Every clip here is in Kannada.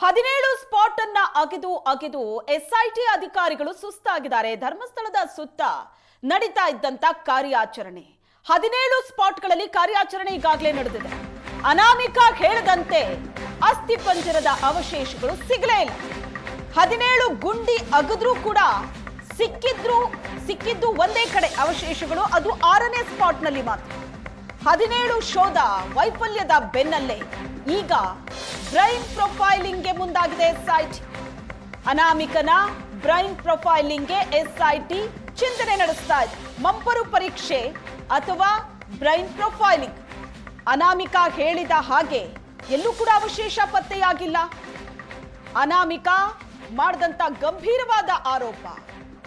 ಹದಿನೇಳು ಸ್ಪಾಟ್ ಅನ್ನ ಅಗೆದು ಅಗೆದು ಎಸ್ಐಟಿ ಅಧಿಕಾರಿಗಳು ಸುಸ್ತಾಗಿದ್ದಾರೆ. ಧರ್ಮಸ್ಥಳದ ಸುತ್ತ ನಡೀತಾ ಇದ್ದಂತ ಕಾರ್ಯಾಚರಣೆ. ಹದಿನೇಳು ಸ್ಪಾಟ್ಗಳಲ್ಲಿ ಕಾರ್ಯಾಚರಣೆ ಈಗಾಗಲೇ ನಡೆದಿದೆ. ಅನಾಮಿಕ ಹೇಳದಂತೆ ಅಸ್ಥಿ ಪಂಜರದ ಅವಶೇಷಗಳು ಸಿಗಲೇ ಇಲ್ಲ. ಹದಿನೇಳು ಗುಂಡಿ ಅಗದ್ರೂ ಕೂಡ ಸಿಕ್ಕಿದ್ರು, ಸಿಕ್ಕಿದ್ದು ಒಂದೇ ಕಡೆ ಅವಶೇಷಗಳು, ಅದು ಆರನೇ ಸ್ಪಾಟ್ನಲ್ಲಿ ಮಾತ್ರ. ಹದಿನೇಳು ಶೋಧ ವೈಫಲ್ಯದ ಬೆನ್ನಲ್ಲೇ. ಈಗ ಬ್ರೈನ್ ಪ್ರೊಫೈಲಿಂಗ್ಗೆ ಮುಂದಾಗಿದೆ ಎಸ್ಐಟಿ. ಅನಾಮಿಕನ ಬ್ರೈನ್ ಪ್ರೊಫೈಲಿಂಗ್ಗೆ ಎಸ್ಐಟಿ ಚಿಂತನೆ ನಡೆಸ್ತಾ ಇದೆ. ಮಂಪರು ಪರೀಕ್ಷೆ ಅಥವಾ ಬ್ರೈನ್ ಪ್ರೊಫೈಲಿಂಗ್. ಅನಾಮಿಕ ಹೇಳಿದ ಹಾಗೆ ಎಲ್ಲೂ ಕೂಡ ಅವಶೇಷ ಪತ್ತೆಯಾಗಿಲ್ಲ. ಅನಾಮಿಕ ಮಾಡಿದಂತ ಗಂಭೀರವಾದ ಆರೋಪ.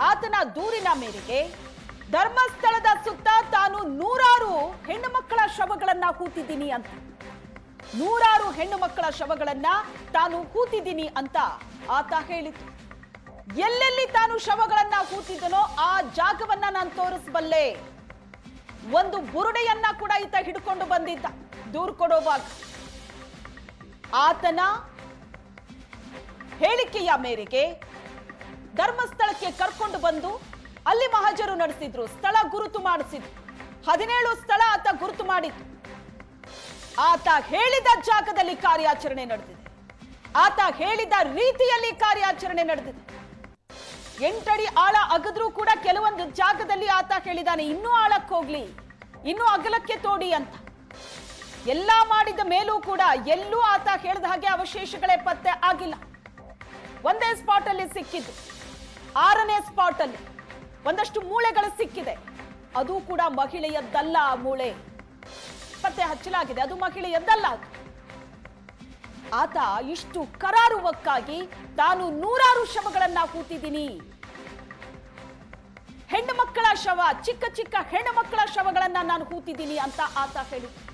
ಆತನ ದೂರಿನ ಮೇರೆಗೆ ಧರ್ಮಸ್ಥಳದ ಸುತ್ತ ತಾನು ನೂರಾರು ಹೆಣ್ಣು ಮಕ್ಕಳ ಶವಗಳನ್ನ ಕೂತಿದ್ದೀನಿ ಅಂತ. ನೂರಾರು ಹೆಣ್ಣು ಮಕ್ಕಳ ಶವಗಳನ್ನ ತಾನು ಕೂತಿದ್ದೀನಿ ಅಂತ ಆತ ಹೇಳಿತು ಎಲ್ಲೆಲ್ಲಿ ತಾನು ಶವಗಳನ್ನ ಕೂತಿದ್ದನೋ ಆ ಜಾಗವನ್ನ ನಾನು ತೋರಿಸಬಲ್ಲೆ. ಒಂದು ಬುರುಡೆಯನ್ನ ಕೂಡ ಈತ ಹಿಡ್ಕೊಂಡು ಬಂದಿದ್ದ. ದೂರು ಕೊಡೋವಾಗ. ಆತನ ಹೇಳಿಕೆಯ ಮೇರೆಗೆ ಧರ್ಮಸ್ಥಳಕ್ಕೆ ಕರ್ಕೊಂಡು ಬಂದು ಅಲ್ಲಿ ಮಹಜರು ನಡೆಸಿದ್ರು, ಸ್ಥಳ ಗುರುತು ಮಾಡಿಸಿದ್ರು. ಹದಿನೇಳು ಸ್ಥಳ ಆತ ಗುರುತು ಮಾಡಿದ್ರು ಆತ ಹೇಳಿದ ಜಾಗದಲ್ಲಿ ಕಾರ್ಯಾಚರಣೆ ನಡೆದಿದೆ. ಆತ ಹೇಳಿದ ರೀತಿಯಲ್ಲಿ ಕಾರ್ಯಾಚರಣೆ ನಡೆದಿದೆ. ಎಂಟಡಿ ಆಳ ಅಗದ್ರೂ ಕೂಡ ಕೆಲವೊಂದು ಜಾಗದಲ್ಲಿ ಆತ ಹೇಳಿದಾನೆ, ಇನ್ನೂ ಆಳಕ್ಕೆ ಹೋಗ್ಲಿ, ಇನ್ನೂ ಅಗಲಕ್ಕೆ ತೋಡಿ ಅಂತ. ಎಲ್ಲ ಮಾಡಿದ ಮೇಲೂ ಕೂಡ ಎಲ್ಲೂ ಆತ ಹೇಳಿದ ಹಾಗೆ ಅವಶೇಷಗಳೇ ಪತ್ತೆ ಆಗಿಲ್ಲ. ಒಂದೇ ಸ್ಪಾಟ್ ಅಲ್ಲಿ ಸಿಕ್ಕಿದ್ದು. ಆರನೇ ಸ್ಪಾಟ್ ಅಲ್ಲಿ. ಒಂದಷ್ಟು ಮೂಳೆಗಳು ಸಿಕ್ಕಿದೆ. ಅದು ಕೂಡ ಮಹಿಳೆಯದ್ದಲ್ಲ ಆ ಮೂಳೆ. ಪತ್ತೆ ಹಚ್ಚಲಾಗಿದೆ, ಅದು ಮಹಿಳೆಯದ್ದಲ್ಲ ಆತ ಇಷ್ಟು ಕರಾರುವಕ್ಕಾಗಿ ತಾನು ನೂರಾರು ಶವಗಳನ್ನ ಕೂತಿದ್ದೀನಿ ಹೆಣ್ಣು ಮಕ್ಕಳ ಶವ, ಚಿಕ್ಕ ಚಿಕ್ಕ ಹೆಣ್ಣು ಮಕ್ಕಳ ಶವಗಳನ್ನ ನಾನು ಕೂತಿದ್ದೀನಿ ಅಂತ ಆತ ಹೇಳಿದ್ರು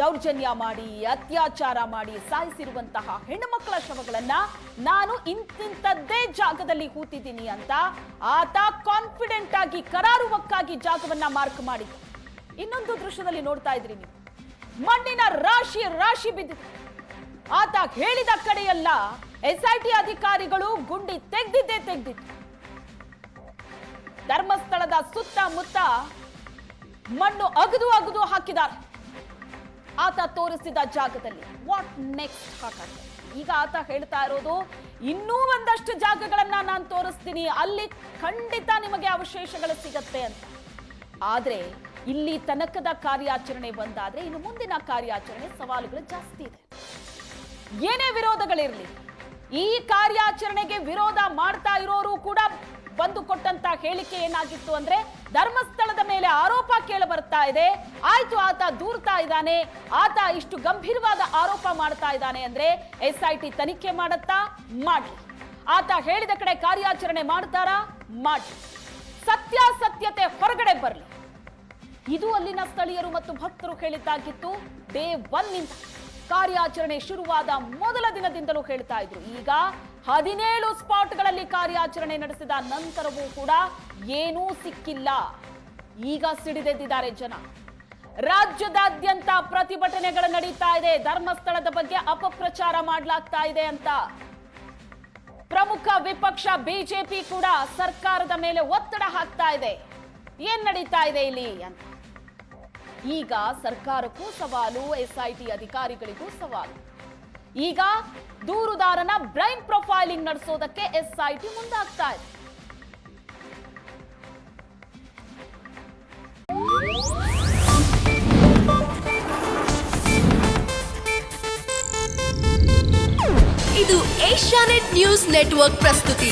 ದೌರ್ಜನ್ಯ ಮಾಡಿ, ಅತ್ಯಾಚಾರ ಮಾಡಿ ಸಾಯಿಸಿರುವಂತಹ ಹೆಣ್ಣುಮಕ್ಕಳ ಶವಗಳನ್ನ ನಾನು ಇಂತಿಂತದ್ದೇ ಜಾಗದಲ್ಲಿ ಹೂತಿದ್ದೀನಿ ಅಂತ ಆತ ಕಾನ್ಫಿಡೆಂಟ್ ಆಗಿ, ಕರಾರುವಕ್ಕಾಗಿ ಜಾಗವನ್ನ ಮಾರ್ಕ್ ಮಾಡಿದ್ದ ಇನ್ನೊಂದು ದೃಶ್ಯದಲ್ಲಿ ನೋಡ್ತಾ ಇದ್ರಿ ನೀವು. ಮಣ್ಣಿನ ರಾಶಿ ರಾಶಿ ಬಿದ್ದಿದೆ. ಆತ ಹೇಳಿದ ಕಡೆಯೆಲ್ಲ ಎಸ್ಐಟಿ ಅಧಿಕಾರಿಗಳು ಗುಂಡಿ ತೆಗ್ದಿದ್ದೇ ತೆಗ್ದಿತ್ತು. ಧರ್ಮಸ್ಥಳದ ಸುತ್ತಮುತ್ತ ಮಣ್ಣು ಅಗದು ಅಗದು ಹಾಕಿದ್ದಾರೆ. ಆತ ತೋರಿಸಿದ ಜಾಗದಲ್ಲಿ. ವಾಟ್ ನೆಕ್ಸ್ಟ್ ಹಾಗಾದ್ರೆ ಈಗ ಆತ ಹೇಳ್ತಾ ಇರೋದು, ಇನ್ನೂ ಒಂದಷ್ಟು ಜಾಗಗಳನ್ನ ನಾನು ತೋರಿಸ್ತೀನಿ. ಅಲ್ಲಿ ಖಂಡಿತ ನಿಮಗೆ ಅವಶೇಷಗಳು ಸಿಗತ್ತೆ ಅಂತ. ಆದ್ರೆ, ಇಲ್ಲಿ ತನಕದ ಕಾರ್ಯಾಚರಣೆ ಬಂದಾದ್ರೆ ಇನ್ನು ಮುಂದಿನ ಕಾರ್ಯಾಚರಣೆ ಸವಾಲುಗಳು ಜಾಸ್ತಿ ಇದೆ. ಏನೇ ವಿರೋಧಗಳಿರಲಿ, ಈ ಕಾರ್ಯಾಚರಣೆಗೆ ವಿರೋಧ ಮಾಡ್ತಾ ಇರೋರು ಕೂಡ ಬಂದು ಕೊಟ್ಟಂತ ಹೇಳಿಕೆ ಏನಾಗಿತ್ತು ಅಂದ್ರೆ ಧರ್ಮಸ್ಥಳದ ಮೇಲೆ ಆರೋಪ ಕೇಳ ಬರ್ತಾ ಇದೆ. ಆಯ್ತು ಆತ ದೂರ್ತಾ ಇದ್ದಾನೆ. ಆತ ಇಷ್ಟು ಗಂಭೀರವಾದ ಆರೋಪ ಮಾಡ್ತಾ ಇದ್ದಾನೆ ಅಂದ್ರೆ ಎಸ್ ತನಿಖೆ ಮಾಡುತ್ತಾ? ಮಾಡಿ ಆತ ಹೇಳಿದ ಕಡೆ ಕಾರ್ಯಾಚರಣೆ ಮಾಡ್ತಾರಾ? ಮಾಡಿ ಸತ್ಯಾಸತ್ಯತೆ ಹೊರಗಡೆ ಬರಲಿ. ಇದು ಅಲ್ಲಿನ ಸ್ಥಳೀಯರು ಮತ್ತು ಭಕ್ತರು ಹೇಳಿದ್ದಾಗಿತ್ತು. ಡೇ ಒನ್ನಿಂದ ಕಾರ್ಯಾಚರಣೆ ಶುರುವಾದ ಮೊದಲ ದಿನದಿಂದಲೂ ಹೇಳ್ತಾ ಇದ್ರು. ಈಗ ಹದಿನೇಳು ಸ್ಪಾಟ್ಗಳಲ್ಲಿ ಕಾರ್ಯಾಚರಣೆ ನಡೆಸಿದ ನಂತರವೂ ಕೂಡ ಏನೂ ಸಿಕ್ಕಿಲ್ಲ. ಈಗ ಸಿಡಿದೆದ್ದಿದ್ದಾರೆ ಜನ. ರಾಜ್ಯದಾದ್ಯಂತ ಪ್ರತಿಭಟನೆಗಳು ನಡೀತಾ ಇದೆ. ಧರ್ಮಸ್ಥಳದ ಬಗ್ಗೆ ಅಪಪ್ರಚಾರ ಮಾಡಲಾಗ್ತಾ ಇದೆ ಅಂತ. ಪ್ರಮುಖ ವಿಪಕ್ಷ ಬಿಜೆಪಿ ಕೂಡ ಸರ್ಕಾರದ ಮೇಲೆ ಒತ್ತಡ ಹಾಕ್ತಾ ಇದೆ. ಏನ್ ನಡೀತಾ ಇದೆ ಇಲ್ಲಿ ಅಂತ. ಈಗ ಸರ್ಕಾರಕ್ಕೂ ಸವಾಲು ಎಸ್ಐಟಿ ಅಧಿಕಾರಿಗಳಿಗೂ ಸವಾಲು. ಈಗ ದೂರುದಾರನ ಬ್ರೈನ್ ಪ್ರೊಫೈಲಿಂಗ್ ನಡೆಸೋದಕ್ಕೆ ಎಸ್ಐಟಿ ಮುಂದಾಗ್ತಾ ಇದೆ. ಇದು ಏಷ್ಯಾನೆಟ್ ನ್ಯೂಸ್ ನೆಟ್ವರ್ಕ್ ಪ್ರಸ್ತುತಿ.